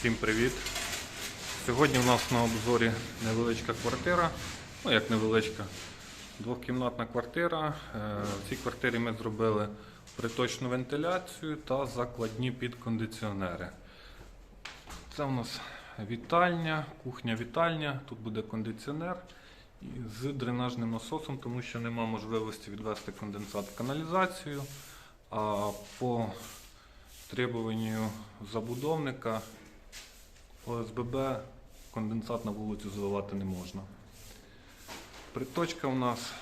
Всім привіт! Сьогодні у нас на обзорі невеличка квартира. Ну як невеличка, двохкімнатна квартира. Е, В цій квартирі ми зробили приточну вентиляцію та закладні підкондиціонери. Це у нас вітальня, кухня-вітальня. Тут буде кондиціонер з дренажним насосом, тому що нема можливості відвести конденсат в каналізацію. А по требуванню забудовника ОСББ конденсат на вулицю заливати не можна. Приточка у нас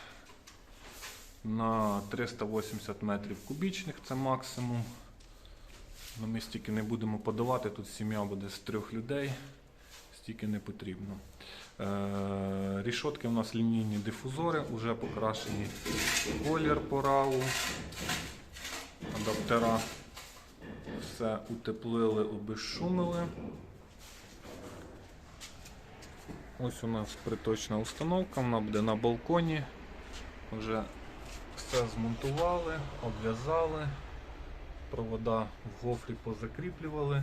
на 380 метрів кубічних, це максимум. Ну, Ми стільки не будемо подавати, тут сім'я буде з трьох людей, стільки не потрібно. Е, рішотки у нас лінійні дифузори, вже покрашені колір по раву, адаптера все утеплили, обезшумили. Ось у нас приточна установка, вона буде на балконі. Вже все змонтували, обв'язали, провода в гофрі позакріплювали,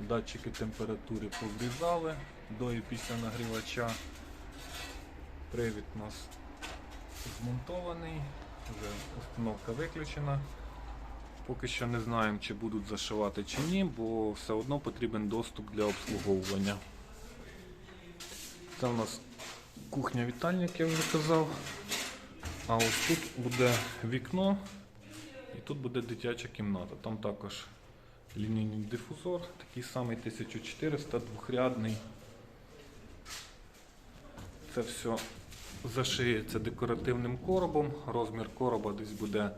датчики температури поврізали до і після нагрівача. Привід у нас змонтований, вже установка виключена. Поки що не знаємо, чи будуть зашивати чи ні, бо все одно потрібен доступ для обслуговування. Це у нас кухня-вітальня, як я вже казав. А ось тут буде вікно і тут буде дитяча кімната. Там також лінійний дифузор, такий самий 1400, двохрядний. Це все зашиється декоративним коробом. Розмір короба десь буде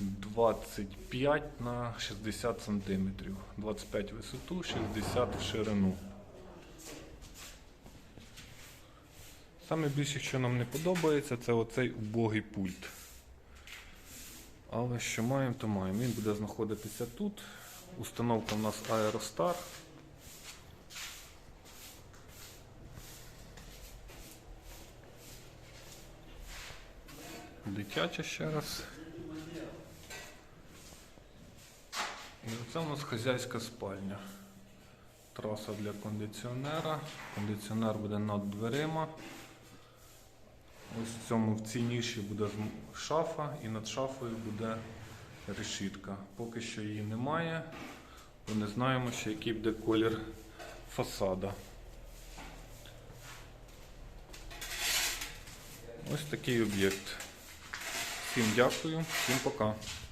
25 на 60 см. 25 в висоту, 60 в ширину. Саме більше, що нам не подобається, це оцей убогий пульт. Але що маємо, то маємо. Він буде знаходитися тут. Установка у нас Aerostar. Дитяча ще раз. І це у нас хазяйська спальня. Траса для кондиціонера. Кондиціонер буде над дверима. Ось в цьому в цій ніші буде шафа і над шафою буде решітка. Поки що її немає, бо не знаємо ще який буде колір фасада. Ось такий об'єкт. Всім дякую, всім пока.